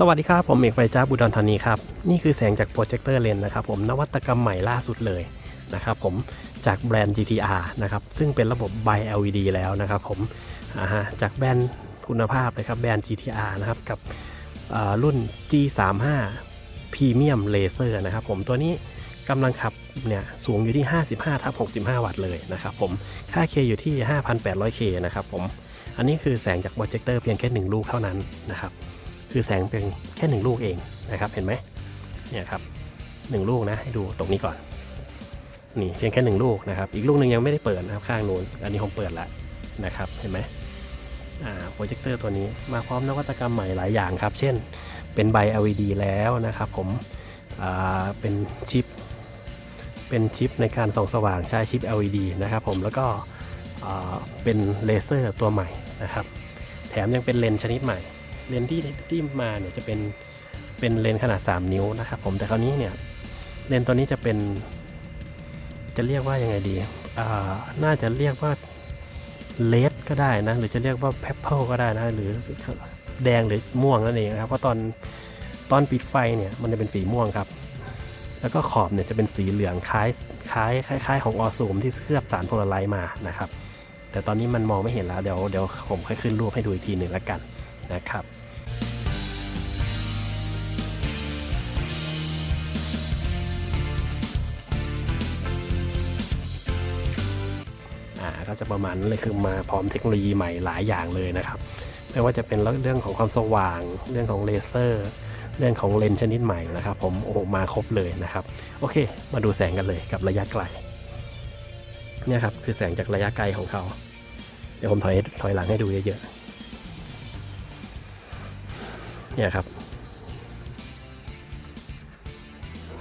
สวัสดีครับ ผมเอกไฟจ้าบุดรธานีครับ นี่คือแสงจากโปรเจคเตอร์เลนนะครับผมนวัตกรรมใหม่ล่าสุดเลยนะครับผมจากแบรนด์ GTR นะครับซึ่งเป็นระบบ Bi LED แล้วนะครับผมาจากแบรนด์คุณภาพนะครับแบรนด์ GTR นะครับกับรุ่น G35 Premium Laser นะครับผมตัวนี้กำลังขับเนี่ยสูงอยู่ที่ 55ทับ65 วัตต์เลยนะครับผมค่า K อยู่ที่ 5,800K นะครับผมอันนี้คือแสงจากโปรเจคเตอร์เพียงแค่หนึ่งลูกเท่านั้นนะครับ คือแสงเพียงแค่หนึ่งลูกเองนะครับ เห็นไหมเนี่ยครับหนึ่งลูกนะให้ดูตรงนี้ก่อน นี่เพียงแค่หนึ่งลูกนะครับ อีกลูกหนึ่งยังไม่ได้เปิดนะครับข้างนู้นอันนี้ผมเปิดแล้วนะครับเห็นไหมอ่าโปรเจคเตอร์ตัวนี้มาพร้อมนวัตกรรมใหม่หลายอย่างครับ เช่นเป็นใบ LED แล้วนะครับผมอ่าเป็นชิป เป็นชิปในการส่องสว่างใช้ชิป LED นะครับผมแล้วก็อ่าเป็นเลเซอร์ตัวใหม่นะครับ แถมยังเป็นเลนส์ชนิดใหม่ เลนที่ที่มาเนี่ยจะเป็นเป็นเลนขนาด 3 นิ้วนะครับผมแต่คราวนี้เนี่ยเลนตัวนี้จะเป็น จะเรียกว่ายังไงดีอ่าน่าจะเรียกว่าเลดก็ได้นะ หรือจะเรียกว่าเพ p เ l ก็ได้นะ หรือแดงหรือม่วงนั่นเองนะครับเพราะตอนตอนปิดไฟเนี่ยมันจะเป็นสีม่วงครับ แล้วก็ขอบเนี่ยจะเป็นสีเหลืองคล้ายคล้ายคล้ายของออซูมที่เคลือบสารโพลาไรต์มานะครับ แต่ตอนนี้มันมองไม่เห็นแล้วเดี๋ยวเดี๋ยวผมค่อยขึ้นรูปให้ดูอีกทีหนึ่งแล้วกัน นะครับอ่าก็จะประมาณนั้นเลยคือมาพร้อมเทคโนโลยีใหม่หลายอย่างเลยนะครับไม่ว่าจะเป็นเรื่องของความสว่าง เรื่องของเลเซอร์ เรื่องของเลนส์ชนิดใหม่นะครับ ผมโอ้มาครบเลยนะครับ โอเค มาดูแสงกันเลยกับระยะไกลเนี่ยครับคือแสงจากระยะไกลของเขา เดี๋ยวผมถอยถอยหลังให้ดูเยอะๆ เนี่ยครับ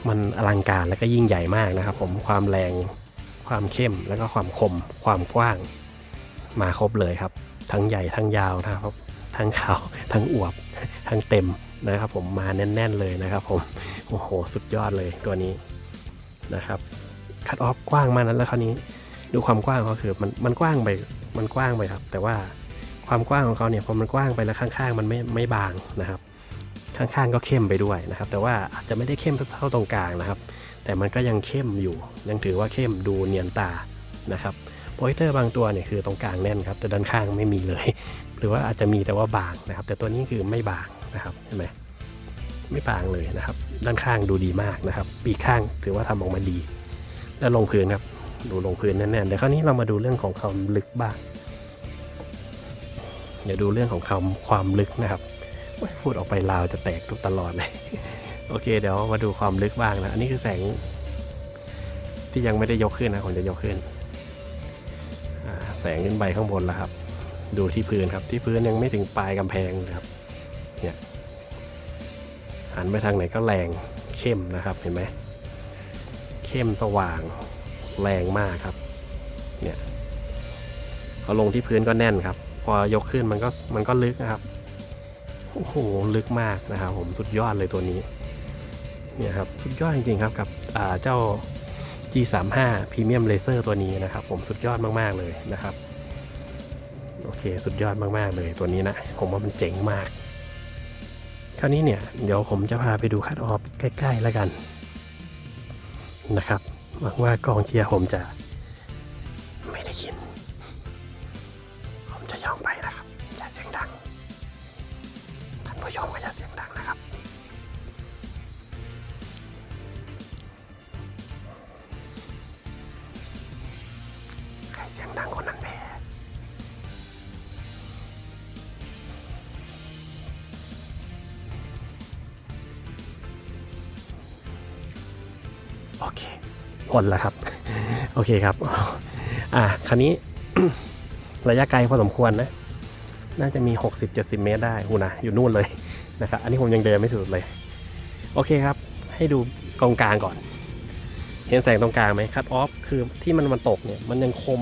มันอลังการและก็ยิ่งใหญ่มากนะครับ ผมความแรงความเข้มแล้วก็ความคม ความกว้าง มาครบเลยครับ ทั้งใหญ่ทั้งยาวนะครับ ทั้งขาวทั้งอวบ ทั้งเต็มนะครับ ผมมาแน่น ๆเลยนะครับ ผมโอ้โหสุดยอดเลยตัวนี้นะครับคัดออฟกว้างมากนั้นแล้วคราวนี้ดูความกว้างเขาคือมันมันกว้างไปมันกว้างไปครับ แต่ว่าความกว้างของเขาเนี่ยพอมันกว้างไปแล้วข้างๆ มันไม่ไม่บางนะครับ ข้างๆก็เข้มไปด้วยนะครับ แต่ว่าอาจจะไม่ได้เข้มเท่าตรงกลางนะครับ แต่มันก็ยังเข้มอยู่ ยังถือว่าเข้มดูเนียนตานะครับโปรเจคเตอร์บางตัวเนี่ยคือตรงกลางแน่นครับ แต่ด้านข้างไม่มีเลย หรือว่าอาจจะมีแต่ว่าบางนะครับ แต่ตัวนี้คือไม่บางนะครับเห็นไหมไม่บางเลยนะครับ ด้านข้างดูดีมากนะครับปีกข้างถือว่าทำออกมาดี แล้วลงพื้นครับดูลงพื้นแน่นๆเดี๋ยวคราวนี้เรามาดูเรื่องของความลึกบ้าง เดี๋ยวดูเรื่องของคำความลึกนะครับ พูดออกไปลาวจะแตกทุกตลอดเลย โอเค เดี๋ยวมาดูความลึกบ้างนะ อันนี้คือแสง ที่ยังไม่ได้ยกขึ้นนะผมจะยกขึ้น แสงขึ้นไปข้างบนแล้วครับ ดูที่พื้นครับ ที่พื้นยังไม่ถึงปลายกำแพงเลยครับ เนี่ย หันไปทางไหนก็แรงเข้มนะครับ เห็นไหม เข้มสว่างแรงมากครับ เนี่ยพอลงที่พื้นก็แน่นครับ พอยกขึ้นมันก็มันก็ลึกนะครับ โอ้โห ลึกมากนะครับผมสุดยอดเลยตัวนี้เนี่ยครับสุดยอดจริงๆครับกับเจ้า G35 Premium Laser ตัวนี้นะครับ ผมสุดยอดมากๆเลยนะครับ โอเค สุดยอดมากๆเลยตัวนี้นะ ผมว่ามันเจ๋งมาก คราวนี้เนี่ย เดี๋ยวผมจะพาไปดูคัดออฟใกล้ ๆ แล้วกันนะครับหวังว่ากองเชียร์ผมจะ สียงดังคนนั้นแพ้โอเคหมดแล้วครับ โอเคครับ อ่าคราวนี้ ระยะไกลพอสมควรนะ น่าจะมี 60-70 เมตรได้หูนะอยู่นู่นเลยนะครับ อันนี้ผมยังเดินไม่สุดเลย โอเคครับ ให้ดูกองกลางก่อน เห็นแสงตรงกลางไหมคัดออฟคือที่มันมันตกเนี่ยมันยังคม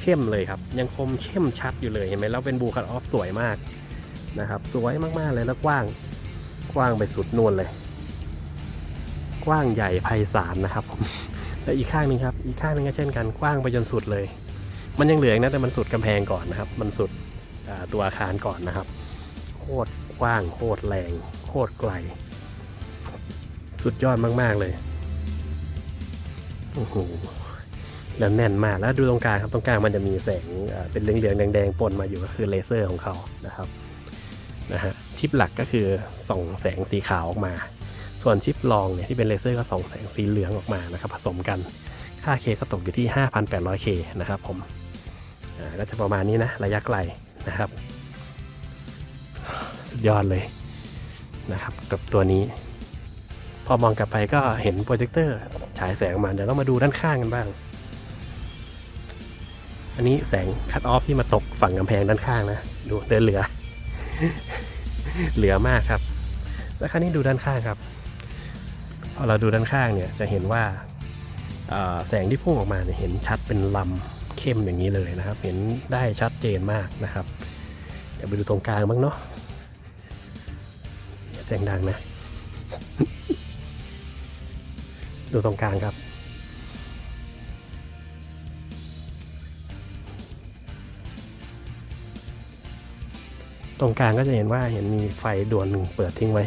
เข้มเลยครับ ยังคมเข้มชัดอยู่เลยเห็นไหมแล้วเป็นบูคัดออฟสวยมากนะครับ สวยมากๆเลยแล้วกว้างกว้างไปสุดนู่นเลย กว้างใหญ่ไพศาลนะครับผมแล้วอีกข้างหนึงครับ อีกข้างหนึงก็เช่นกันกว้างไปจนสุดเลย มันยังเหลืออีกนะแต่มันสุดกำแพงก่อนนะครับ มันสุดตัวอาคารก่อนนะครับโคตรกว้างโคตรแรงโคโคตรไกล สุดยอดมาก ๆ เลย โอ้โหแล้วแน่นมากแล้วดูตรงกลางครับตรงกลางมันจะมีแสงเอ่อเป็นเหลืองๆแดงๆปนมาอยู่ก็คือเลเซอร์ของเขานะครับนะฮะชิปหลักก็คือส่องแสงสีขาวออกมา ส่วนชิปรองเนี่ยที่เป็นเลเซอร์ก็ส่องแสงสีเหลืองออกมานะครับผสมกันค่า K ก็ตกอยู่ที่ 5,800K นะครับผมก็จะประมาณนี้นะระยะไกลนะครับ สุดยอดเลยนะครับกับตัวนี้ พอมองกลับไปก็เห็นโปรเจคเตอร์ ฉายแสงออกมาเดี๋ยวเรามาดูด้านข้างกันบ้าง อันนี้แสงคัตออฟที่มาตกฝั่งกำแพงด้านข้างนะดูเดินเหลือ เหลือมากครับ แล้วคราวนี้ดูด้านข้างครับพอเราดูด้านข้างเนี่ยจะเห็นว่าแสงที่พุ่งออกมาเนี่ยเห็นชัดเป็นลำเข้มอย่างนี้เลยนะครับ เห็นได้ชัดเจนมากนะครับ เดี๋ยวไปดูตรงกลางบ้างเนาะเสียงดังนะ ดูตรงกลางครับ ตรงกลางก็จะเห็นว่าเห็นมีไฟดวงหนึ่งเปิดทิ้งไว้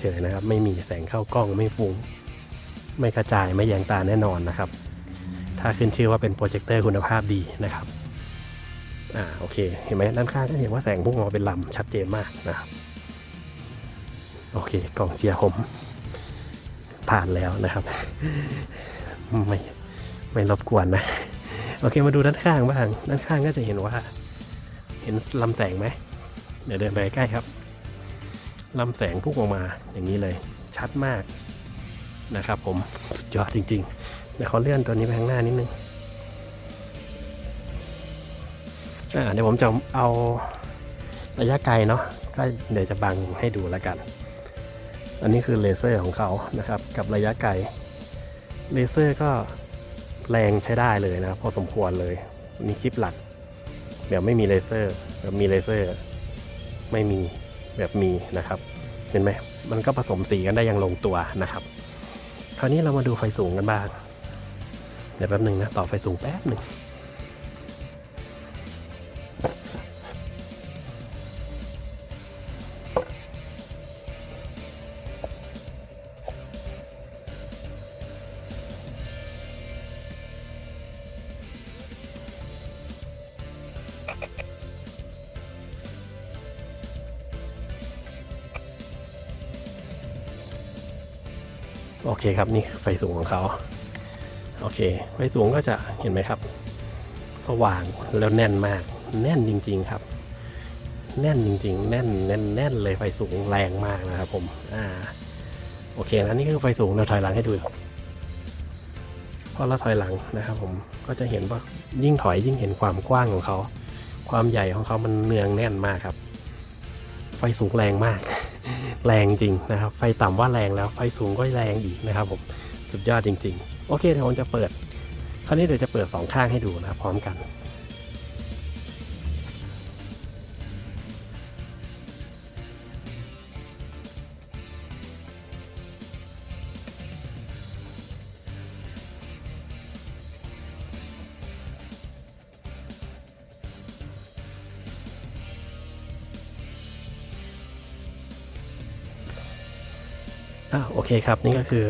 เฉยๆนะครับ ไม่มีแสงเข้ากล้องไม่ฟุง้งไม่กระจายไม่แยงตาแน่นอนนะครับ ถ้าขึ้นชื่อว่าเป็นโปรเจคเตอร์คุณภาพดีนะครับอ่าโอเค เห็นไหมด้านข้างก็เห็นว่าแสงพุ่งออกมาเป็นลำชัดเจนมากนะครับ โอเคกล่องเชียผม ผ่านแล้วนะครับ ไม่ไม่รบกวนนะ โอเคมาดูด้านข้างบ้าง ด้านข้างก็จะเห็นว่า เห็นลำแสงไหม เดี๋ยวเดินไปใกล้ครับลำแสงพุ่งออกมาอย่างนี้เลย ชัดมากนะครับ ผมสุดยอดจริงๆเดี๋ยวขอเลื่อนตัวนี้ไปข้างหน้านิดนึงเดี๋ยวผมจะเอาระยะไกลเนาะก็เดี๋ยวจะบังให้ดูแล้วกัน อันนี้คือเลเซอร์ของเขานะครับ กับระยะไกลเลเซอร์ก็แรงใช้ได้เลยนะพอสมควรเลยนี่ชิปหลัก แบบไม่มีเลเซอร์แบบมีเลเซอร์ ไม่มีแบบมีนะครับ เห็นไหมมันก็ผสมสีกันได้อย่างลงตัวนะครับ คราวนี้เรามาดูไฟสูงกันบ้างเดี๋ยวแป๊บหนึ่งนะต่อไฟสูงแป๊บหนึ่ง เคครับนี่ไฟสูงของเขาโอเค ไฟสูงก็จะเห็นไหมครับ สว่างแล้วแน่นมาก แน่นจริง ๆครับ แน่นจริง ๆ แน่นแน่นแน่นเลยไฟสูงแรงมากนะครับผมอ่าโอเคนะนี่คือไฟสูงเราถอยหลังให้ดูพอเราถอยหลังนะครับ ผมก็จะเห็นว่ายิ่งถอยยิ่งเห็นความกว้างของเขา ความใหญ่ของเขามันเนืองแน่นมากครับ ไฟสูงแรงมาก แรงจริงนะครับ ไฟต่ำว่าแรงแล้วไฟสูงก็แรงอีกนะครับผมสุดยอดจริง ๆ โอเคเดี๋ยวผมจะเปิด คราวนี้เดี๋ยวจะเปิดสองข้างให้ดูนะครับพร้อมกัน อ่าโอเคครับ นี่ก็คือ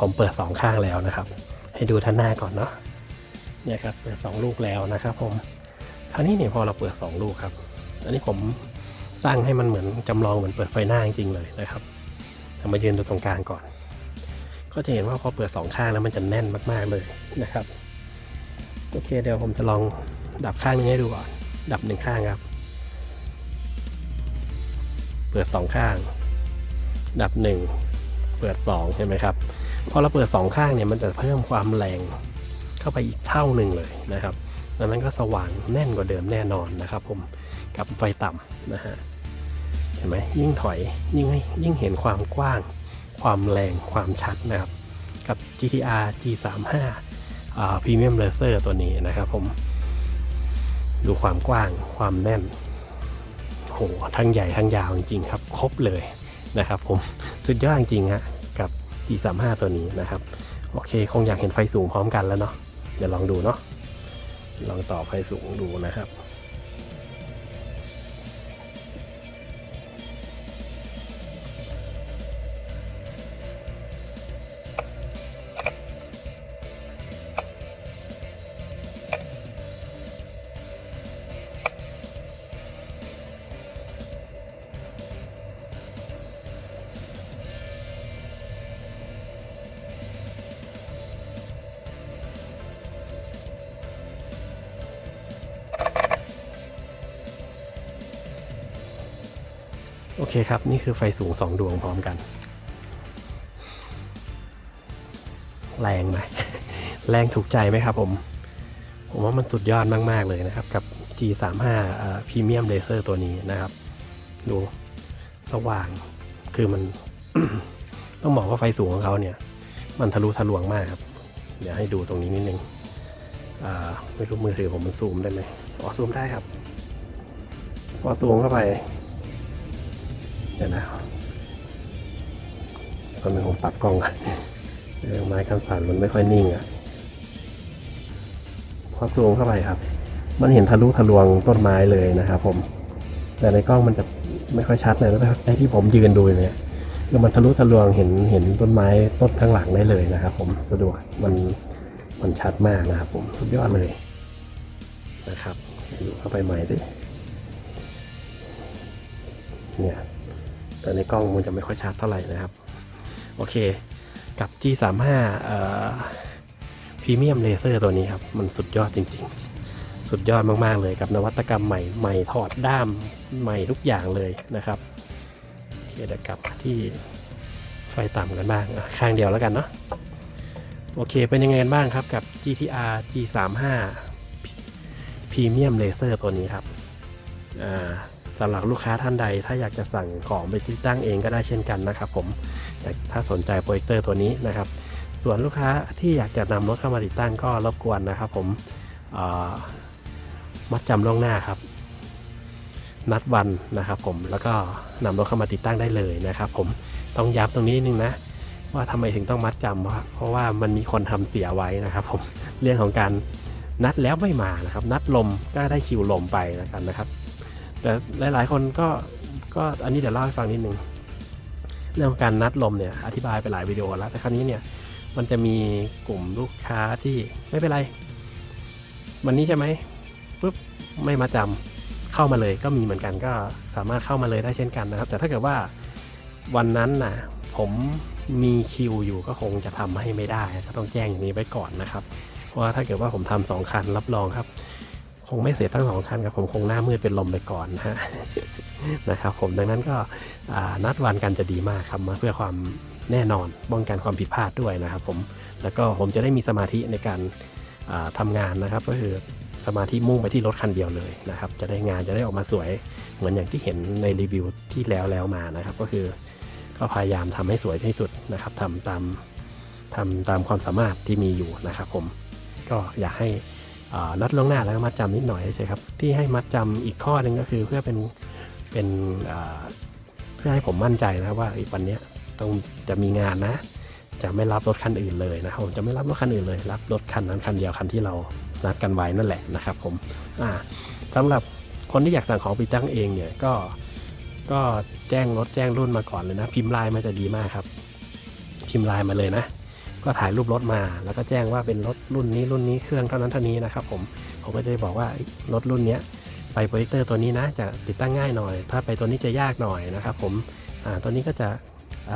ผมเปิดสองข้างแล้วนะครับ ให้ดูท่านหน้าก่อนเนาะเนี่ยครับเปิดสองลูกแล้วนะครับ ผมคราวนี้เนี่ยพอเราเปิดสองลูกครับ อันนี้ผมตั้งให้มันเหมือนจำลองเหมือนเปิดไฟหน้าจริงๆเลยนะครับเอามายืนดูตรงกลางก่อน ก็จะเห็นว่าพอเปิดสองข้างแล้วมันจะแน่นมากๆเลยนะครับโอเคเดี๋ยวผมจะลองดับข้างนึงให้ดูก่อน ดับหนึ่งข้างครับ เปิดสองข้าง ดับหนึ่ง เปิด 2 ใช่ไหมครับ พอเราเปิด 2 ข้างเนี่ยมันจะเพิ่มความแรงเข้าไปอีกเท่าหนึ่งเลยนะครับ ดังนั้นก็สว่างแน่นกว่าเดิมแน่นอนนะครับ ผม กับไฟต่ำนะฮะ เห็นไหมยิ่งถอยยิ่งให้ยิ่งเห็นความกว้าง ความแรงความชัดนะครับ กับ GTR G35 อ่า Premium Laser ตัวนี้นะครับ ผม ดูความกว้างความแน่นโหทั้งใหญ่ทั้งยาวจริงๆครับ ครบเลย นะครับผมสุดยอดจริงๆฮะกับ G35 ตัวนี้นะครับ โอเคคงอยากเห็นไฟสูงพร้อมกันแล้วเนาะเดี๋ยวลองดูเนาะลองต่อไฟสูงดูนะครับ คครับ นี่คือไฟสูง2ดวงพร้อมกัน แรงไหม แรงถูกใจไหมครับผม ผมว่ามันสุดยอดมาก ๆ เลยนะครับ กับ G35 เอ่อ Premium Laser ตัวนี้นะครับ ดูสว่าง คือมัน ต้องบอกว่าไฟสูงของเขาเนี่ย มันทะลุทะลวงมากครับ เดี๋ยวให้ดูตรงนี้นิดนึงอ่าไม่รู้มือถือผมมันซูมได้ไหมอ๋อซูมได้ครับ พอซูมเข้าไป เดี๋ยวนะตอนนี้ผมปรับกล้องก่อนเออไม้ขั้นสั่นมันไม่ค่อยนิ่งอะพอซูมเข้าไปครับ มันเห็นทะลุทะลวงต้นไม้เลยนะครับผม แต่ในกล้องมันจะไม่ค่อยชัดเลยนะครับไอ้ที่ผมยืนดูเนี่ยคือมันทะลุทะลวงเห็นเห็นต้นไม้ต้นข้างหลังได้เลยนะครับ ผมสะดวกมันมันชัดมากนะครับ ผมสุดยอดเลยนะครับดูเข้าไปใหม่ดิเนี่ย แต่ในกล้องมันจะไม่ค่อยชัดเท่าไหร่นะครับ โอเค กับ G35 เอ่อพรีเมียมเลเซอร์ตัวนี้ครับ มันสุดยอดจริง ๆ สุดยอดมาก ๆ เลยกับนวัตกรรมใหม่ใหม่ถอดด้ามใหม่ทุกอย่างเลยนะครับโอเคเดี๋ยวกลับมาที่ไฟต่ำกันบ้างข้างเดียวแล้วกันเนาะโอเค เป็นยังไงกันบ้างครับกับ GTR G35 Premium Laser ตัวนี้ครับ สำหรับลูกค้าท่านใด ถ้าอยากจะสั่งของไปติดตั้งเองก็ได้เช่นกันนะครับผมแต่ถ้าสนใจโปรเจคเตอร์ตัวนี้นะครับ ส่วนลูกค้าที่อยากจะนำรถเข้ามาติดตั้งก็รบกวนนะครับ ผมมัดจำล่วงหน้าครับ นัดวันนะครับผมแล้วก็นำรถเข้ามาติดตั้งได้เลยนะครับ ผมต้องย้ำตรงนี้นิดนึงนะว่าทำไมถึงต้องมัดจำเพราะว่ามันมีคนทำเสียไว้นะครับ ผมเรื่องของการนัดแล้วไม่มานะครับ นัดลมก็ได้คิวลมไปแล้วกันนะครับ แต่หลาย ๆ คนก็ก็อันนี้เดี๋ยวเล่าให้ฟังนิดนึงเรื่องการนัดลมเนี่ยอธิบายไปหลายวิดีโอแล้วแต่ครั้นี้เนี่ยมันจะมีกลุ่มลูกค้าที่ไม่เป็นไร วันนี้ใช่ไหมปุ๊บไม่มาจำเข้ามาเลยก็มีเหมือนกันก็สามารถเข้ามาเลยได้เช่นกันนะครับ แต่ถ้าเกิดว่าวันนั้นน่ะผมมีคิวอยู่ก็คงจะทำให้ไม่ได้ก็ต้องแจ้งอย่างนี้ไว้ก่อนนะครับ เพราะว่าถ้าเกิดว่าผมทำสองคันรับรองครับ คงไม่เสร็จทั้งสองคันครับผมคงหน้ามืดเป็นลมไปก่อนนะฮะนะครับผมดังนั้นก็นัดวันกันจะดีมากครับมาเพื่อความแน่นอนป้องกันความผิดพลาดด้วยนะครับผมแล้วก็ผมจะได้มีสมาธิในการอ่าทำงานนะครับ ก็คือสมาธิมุ่งไปที่รถคันเดียวเลยนะครับ จะได้งานจะได้ออกมาสวยเหมือนอย่างที่เห็นในรีวิวที่แล้วแล้วมานะครับ ก็คือก็พยายามทำให้สวยที่สุดนะครับทำตามทำตามความสามารถที่มีอยู่นะครับ ผมก็อยากให้ อ่านัดล่วงหน้าแล้วมัดจำนิดหน่อยใช่ครับที่ให้มัดจำอีกข้อหนึ่งก็คือเพื่อเป็นเป็นเพื่อให้ผมมั่นใจนะว่าอีกวันนี้ต้องจะมีงานนะ จะไม่รับรถคันอื่นเลยนะครับผมจะไม่รับรถคันอื่นเลย รับรถคันนั้นคันเดียวคันที่เรานัดกันไว้นั่นแหละนะครับ ผมอ่าสำหรับคนที่อยากสั่งของไปตั้งเองเนี่ยก็ก็แจ้งรถแจ้งรุ่นมาก่อนเลยนะ พิมพ์ไลน์มาจะดีมากครับ พิมพ์ไลน์มาเลยนะ ก็ถ่ายรูปรถมา แล้วก็แจ้งว่าเป็นรถรุ่นนี้รุ่นนี้เครื่องเท่านั้นเท่านี้นะครับผมผมก็จะบอกว่ารถรุ่นนี้ไปโปรเจคเตอร์ตัวนี้นะจะติดตั้งง่ายหน่อย ถ้าไปตัวนี้จะยากหน่อยนะครับผมตัวนี้ก็จะ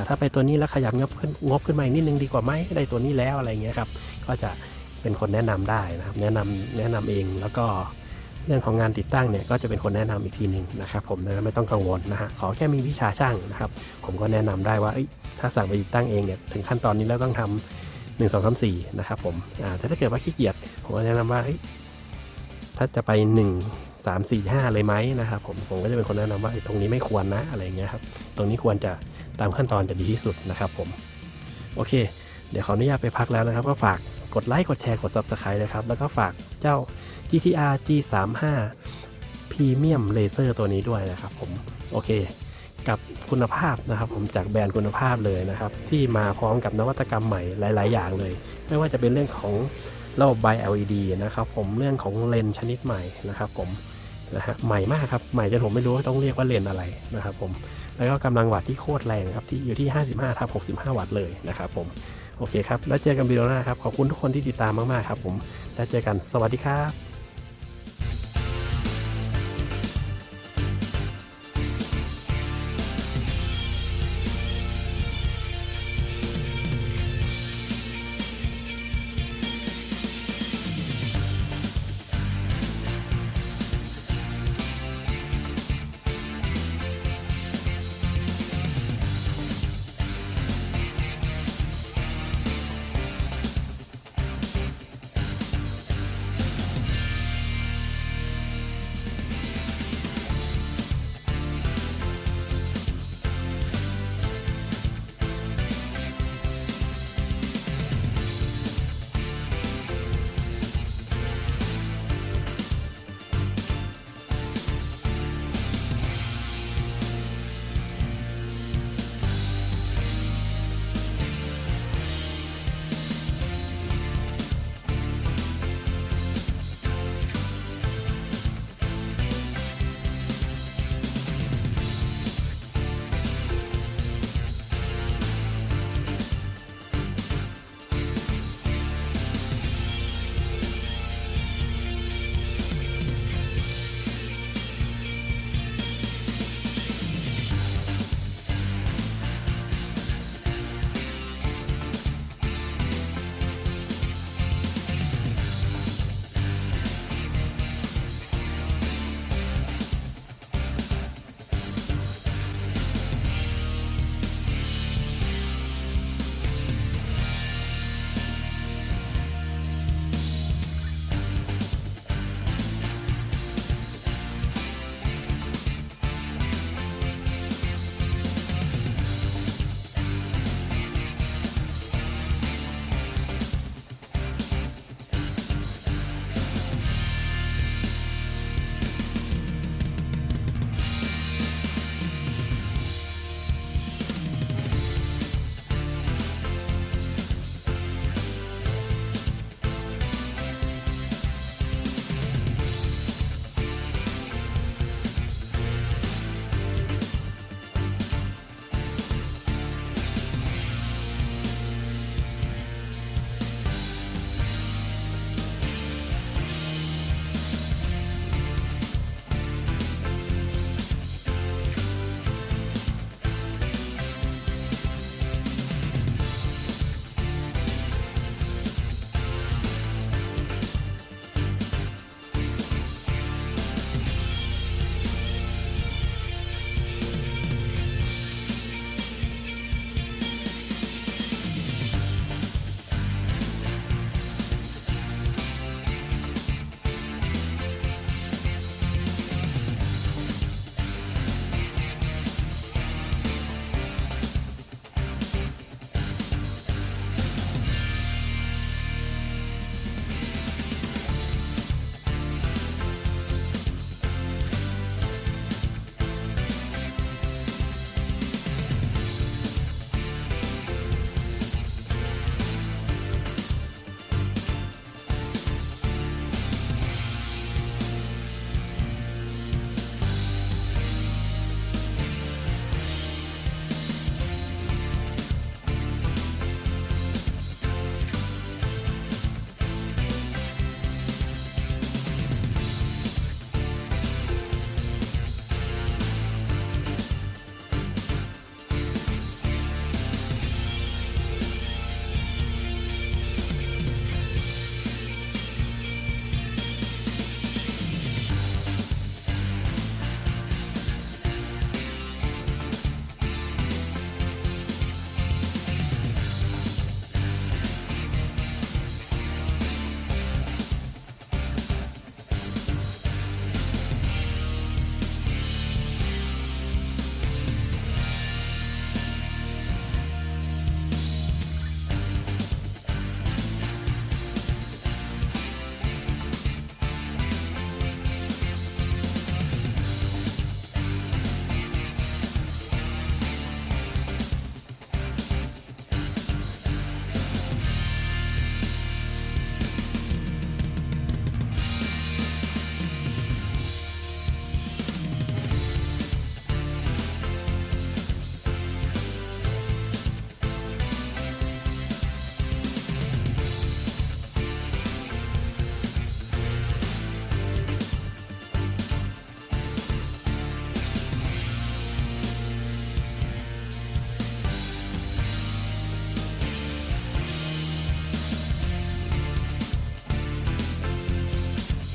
ถ้าไปตัวนี้แล้วขยับงบขึ้นงบขึ้นมาอีกนิดนึงดีกว่าไหมได้ตัวนี้แล้วอะไรเงี้ยครับก็จะเป็นคนแนะนำได้นะครับแนะนำแนะนำเองแล้วก็ เรื่องของงานติดตั้งเนี่ยก็จะเป็นคนแนะนำอีกทีหนึ่งนะครับผมนั้นไม่ต้องกังวลนะฮะขอแค่มีวิชาช่างนะครับ ผมก็แนะนำได้ว่าถ้าสั่งไปติดตั้งเองเนี่ยถึงขั้นตอนนี้แล้วต้องทำหนึ่งสองสามสี่นะครับผมแต่ถ้าเกิดว่าขี้เกียจผมก็แนะนำว่าถ้าจะไปหนึ่งสามสี่ห้าเลยไหมนะครับผมผมก็จะเป็นคนแนะนำว่าตรงนี้ไม่ควรนะอะไรเงี้ยครับตรงนี้ควรจะตามขั้นตอนจะดีที่สุดนะครับผมโอเค เดี๋ยวขออนุญาตไปพักแล้วนะครับ ก็ฝากกดไลค์กดแชร์กด Subscribe นะครับแล้วก็ฝากเจ้า GTR G35 Premium Laser ตัวนี้ด้วยนะครับผมโอเค กับคุณภาพนะครับ ผมจากแบรนด์คุณภาพเลยนะครับ ที่มาพร้อมกับนวัตกรรมใหม่หลาย ๆ อย่างเลย ไม่ว่าจะเป็นเรื่องของระบบ Bi LED นะครับผมเรื่องของเลนชนิดใหม่นะครับ ผมนะฮะใหม่มากครับใหม่จนผมไม่รู้ว่าต้องเรียกว่าเลนอะไรนะครับ ผมแล้วก็กำลังวัตต์ที่โคตรแรงครับที่อยู่ที่ 55ทับ65 วัตต์เลยนะครับ ผมโอเคครับแล้วเจอกันวิดีโอหน้าครับขอบคุณทุกคนที่ติดตามมากๆครับ ผมแล้วเจอกันสวัสดีครับ